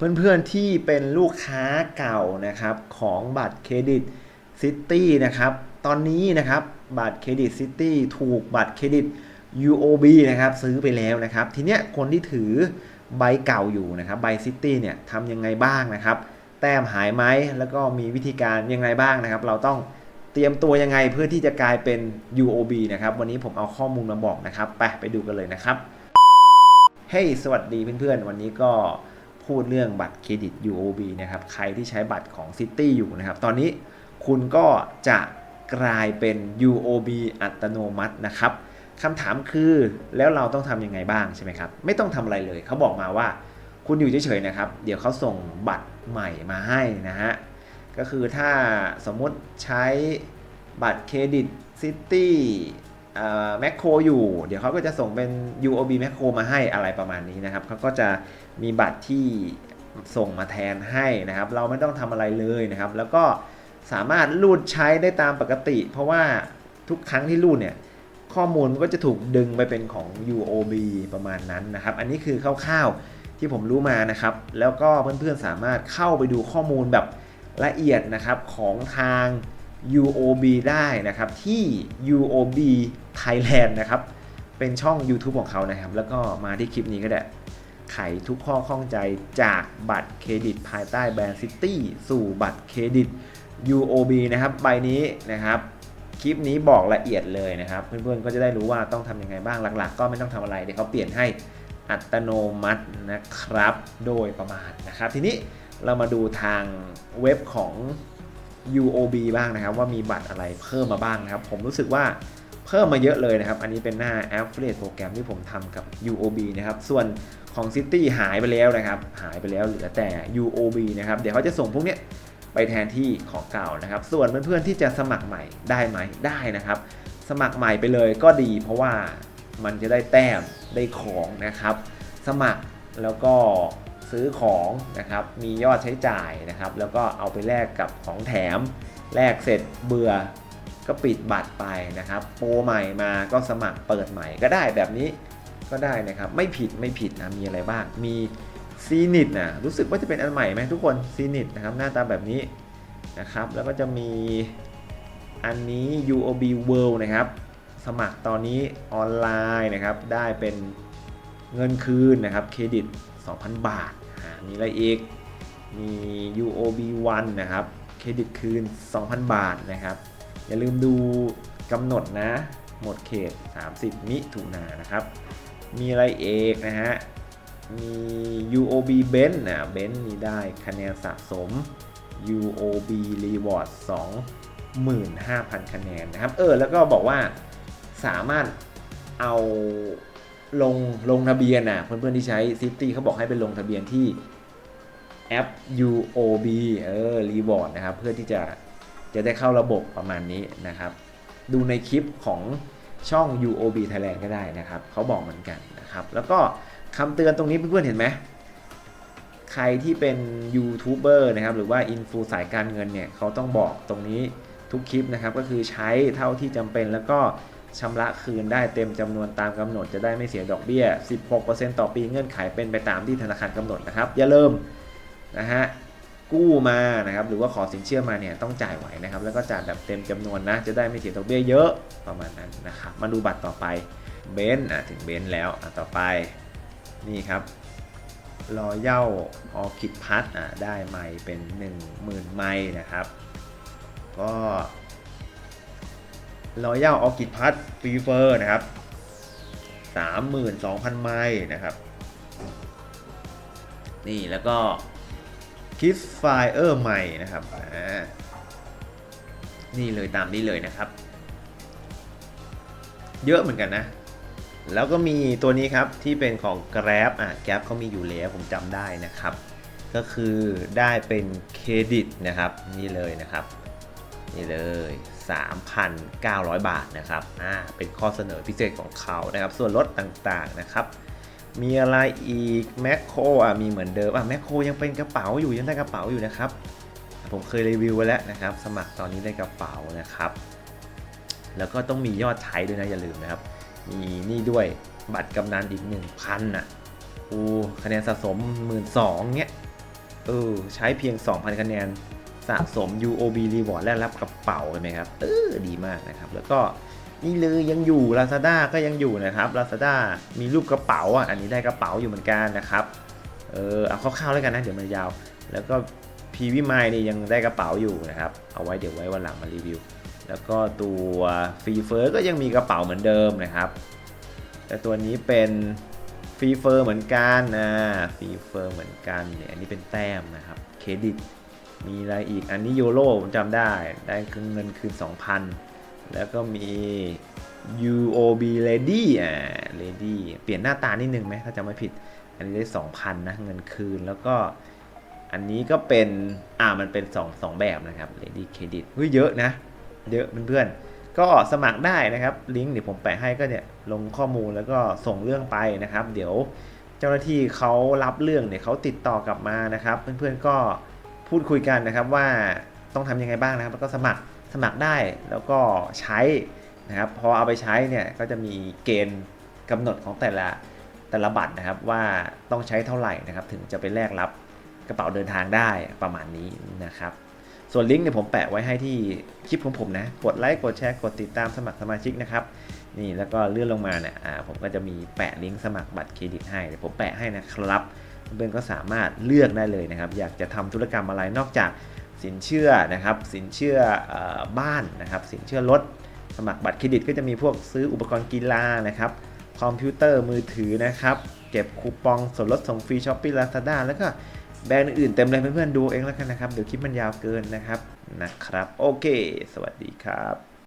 เพื่อนๆที่เป็นลูกค้าเก่านะครับของบัตรเครดิตซิตี้นะครับตอนนี้นะครับบัตรเครดิตซิตี้ถูกบัตรเครดิต UOB นะครับซื้อไปแล้วนะครับ ทีเนี้ยคนที่ถือใบเก่าอยู่นะครับใบซิตี้เนี่ยทำยังไงบ้างนะครับ แต้มหายไหมแล้วก็มีวิธีการยังไงบ้างนะครับ เราต้องเตรียมตัวยังไงเพื่อที่จะกลายเป็น UOB นะครับวันนี้ผมเอาข้อมูลมาบอกนะครับ ไปไปดูกันเลยนะครับเฮ้ยสวัสดีเพื่อนๆ วันนี้ก็ พูดเรื่องบัตรเครดิต UOB นะครับใครที่ใช้บัตรของ City อยู่นะครับ ตอนนี้คุณก็จะกลายเป็น UOB อัตโนมัตินะครับคำถามคือแล้วเราต้องทำยังไงบ้างใช่ไหมครับ ไม่ต้องทำอะไรเลย เขาบอกมาว่า คุณอยู่เฉยๆนะครับ เดี๋ยวเขาส่งบัตรใหม่มาให้นะฮะ ก็คือถ้าสมมุติใช้บัตรเครดิตซิตี้ แมคโครอยู่ เดี๋ยวเขาก็จะส่งเป็น UOB แมคโครมาให้อะไรประมาณนี้นะครับเขาก็จะมีบัตรที่ส่งมาแทนให้นะครับ เราไม่ต้องทำอะไรเลยนะครับ แล้วก็สามารถรูดใช้ได้ตามปกติ เพราะว่าทุกครั้งที่รูดเนี่ยข้อมูลมันก็จะถูกดึงไปเป็นของ UOB ประมาณนั้นนะครับ อันนี้คือคร่าวๆที่ผมรู้มานะครับ แล้วก็เพื่อนๆสามารถเข้าไปดูข้อมูลแบบละเอียดนะครับของทาง UOB ได้นะครับที่ UOB Thailand นะครับเป็นช่อง YouTube ของเขานะครับ แล้วก็มาที่คลิปนี้ก็ได้ไขทุกข้อข้องใจจากบัตรเครดิตภายใต้แบรนด์ซิตี้สู่บัตรเครดิต UOB นะครับใบนี้นะครับคลิปนี้บอกละเอียดเลยนะครับ เพื่อนๆก็จะได้รู้ว่าต้องทำยังไงบ้างหลักๆ ก็ไม่ต้องทำอะไรเดี๋ยวเขาเปลี่ยนให้อัตโนมัตินะครับ โดยประมาณนะครับ ทีนี้เรามาดูทางเว็บของ UOB บ้างนะครับ ว่ามีบัตรอะไรเพิ่มมาบ้างนะครับ ผมรู้สึกว่าเพิ่มมาเยอะเลยนะครับ อันนี้เป็นหน้า Affiliate โปรแกรมที่ผมทำกับ UOB นะครับ ส่วนของ City หายไปแล้วนะครับ หายไปแล้วเหลือแต่ UOB นะครับ เดี๋ยวเขาจะส่งพวกเนี้ยไปแทนที่ของเก่านะครับ ส่วนเพื่อนๆที่จะสมัครใหม่ได้ไหมได้นะครับ สมัครใหม่ไปเลยก็ดี เพราะว่ามันจะได้แต้มได้ของนะครับ สมัครแล้วก็ ซื้อของนะครับ มียอดใช้จ่ายนะครับ แล้วก็เอาไปแลกกับของแถม แลกเสร็จเบื่อก็ปิดบัตรไปนะครับ โปรใหม่มาก็สมัครเปิดใหม่ก็ได้แบบนี้ก็ได้นะครับ ไม่ผิดไม่ผิดนะ มีอะไรบ้าง มีซีนิตนะรู้สึกว่าจะเป็นอันใหม่ไหมทุกคนซีนิตนะครับ หน้าตาแบบนี้นะครับ แล้วก็จะมีอันนี้ UOB World นะครับ สมัครตอนนี้ออนไลน์นะครับ ได้เป็นเงินคืนนะครับ เครดิต 2,000 บาท มีอะไรอีก มี UOB One นะครับ เครดิตคืน 2,000 บาทนะครับ อย่าลืมดูกำหนดนะ หมดเขต 30 มิถุนายนนะครับ มีอะไรเอกนะฮะ มี UOB b e n นะ b e n มีได้คะแนนสะสม UOB Reward 25,000 คะแนนนะครับ เออ แล้วก็บอกว่าสามารถเอา ลงลงทะเบียนนะเพื่อนๆที่ใช้ City เขาบอกให้ไปลงทะเบียนที่แอป UOB เออ Reward นะครับ เพื่อที่จะจะได้เข้าระบบประมาณนี้นะครับ ดูในคลิปของช่อง UOB Thailand ก็ได้นะครับเขาบอกเหมือนกันนะครับ แล้วก็คำเตือนตรงนี้เพื่อนๆเห็นไหมใครที่เป็นยูทูบเบอร์นะครับ หรือว่าอินฟูสายการเงินเนี่ยเขาต้องบอกตรงนี้ทุกคลิปนะครับ ก็คือใช้เท่าที่จำเป็นแล้วก็ ชำระคืนได้เต็มจำนวนตามกำหนดจะได้ไม่เสียดอกเบี้ย 16%ต่อปีเงื่อนไขเป็นไปตามที่ธนาคารกำหนดนะครับ อย่าลืมนะฮะกู้มานะครับหรือว่าขอสินเชื่อมาเนี่ยต้องจ่ายไหวนะครับแล้วก็จ่ายแบบเต็มจำนวนนะจะได้ไม่เสียดอกเบี้ยเยอะประมาณนั้นนะครับมาดูบัตรต่อไปเบนซ์อะถึงเบนซ์แล้วอะต่อไปนี่ครับรอเย่าออคิดพัทอะได้ไมล์เป็น 10,000 ไมล์นะครับ ก็ รอเย่าออคิดพัทฟรีเฟอร์นะครับ32,000 ไมล์นะครับ นี่แล้วก็คิดไฟเออร์ใหม่นะครับนี่เลยตามนี้เลยนะครับ เยอะเหมือนกันนะ แล้วก็มีตัวนี้ครับที่เป็นของ Grab อะ Grab เขามีอยู่แล้วผมจำได้นะครับ ก็คือได้เป็นเครดิตนะครับ นี่เลยนะครับ นี่เลย 3,900 บาทนะครับอ่าเป็นข้อเสนอพิเศษของเขานะครับ ส่วนลดต่างๆนะครับ มีอะไรอีกแมคโครอะมีเหมือนเดิมอะแมคโครยังเป็นกระเป๋าอยู่ยังได้กระเป๋าอยู่นะครับ ผมเคยรีวิวไว้แล้วนะครับ สมัครตอนนี้ได้กระเป๋านะครับ แล้วก็ต้องมียอดใช้ด้วยนะอย่าลืมนะครับ มีนี่ด้วยบัตรกำนันอีก 1,000น่ะอูคะแนนสะสม 12,000เนี้ยเออใช้เพียง 2,000 คะแนน สะสม UOB Reward และรับกระเป๋าเห็นไหมครับเออดีมากนะครับ แล้วก็นี่เลยยังอยู่ Lazada ก็ยังอยู่นะครับ Lazada มีรูปกระเป๋าอะอันนี้ได้กระเป๋าอยู่เหมือนกันนะครับเออเอาคร่าวๆแล้วกันนะเดี๋ยวมันยาว แล้วก็พีวิมายนี่ยังได้กระเป๋าอยู่นะครับ เอาไว้เดี๋ยวไว้วันหลังมารีวิว แล้วก็ตัวฟรีเฟอร์ก็ยังมีกระเป๋าเหมือนเดิมนะครับ แต่ตัวนี้เป็นฟรีเฟอร์เหมือนกันนะฟรีเฟอร์เหมือนกันเนี่ยอันนี้เป็นแต้มนะครับเครดิต มีอะไรอีกอันนี้โยโรผมจำได้ ได้คืนเงินคืน 2,000 แล้วก็มี UOB Lady อ่า Lady เปลี่ยนหน้าตานิดนึงไหมถ้าจำไม่ผิด อันนี้ได้ 2,000 นะ เงินคืนแล้วก็อันนี้ก็เป็น อ่า มันเป็น2 2แบบนะครับ Lady Credit เฮ้ยเยอะนะ เยอะเพื่อนๆ ก็สมัครได้นะครับ ลิงก์เดี๋ยวผมแปะให้ก็เนี่ย ลงข้อมูลแล้วก็ส่งเรื่องไปนะครับ เดี๋ยวเจ้าหน้าที่เขารับเรื่องเนี่ยเขาติดต่อกลับมานะครับ เพื่อนๆก็ พูดคุยกันนะครับว่าต้องทำยังไงบ้างนะครับ แล้วก็สมัครสมัครได้แล้วก็ใช้นะครับพอเอาไปใช้เนี่ยก็จะมีเกณฑ์กำหนดของแต่ละแต่ละบัตรนะครับว่าต้องใช้เท่าไหร่นะครับ ถึงจะไปแลกรับกระเป๋าเดินทางได้ประมาณนี้นะครับส่วนลิงก์เนี่ยผมแปะไว้ให้ที่คลิปของผมนะ กดไลค์กดแชร์กดติดตามสมัครสมาชิกนะครับ นี่แล้วก็เลื่อนลงมาเนี่ยผมก็จะมีแปะลิงก์สมัครบัตรเครดิตให้เดี๋ยวผมแปะให้นะครับ เพื่อนๆก็สามารถเลือกได้เลยนะครับ อยากจะทำธุรกรรมอะไรนอกจากสินเชื่อนะครับ สินเชื่ออบ้านนะครับ สินเชื่อรถ สมัครบัตรเครดิตก็จะมีพวกซื้ออุปกรณ์กีฬานะครับ คอมพิวเตอร์มือถือนะครับ เก็บคูปองส่วนลดส่งฟรีช้อปปี้ลาซาด้าแล้วก็แบรนด์อื่นๆเต็มเลยเพื่อนๆดูเองแล้วกันนะครับ เดี๋ยวคลิปมันยาวเกินนะครับนะครับ โอเค สวัสดีครับ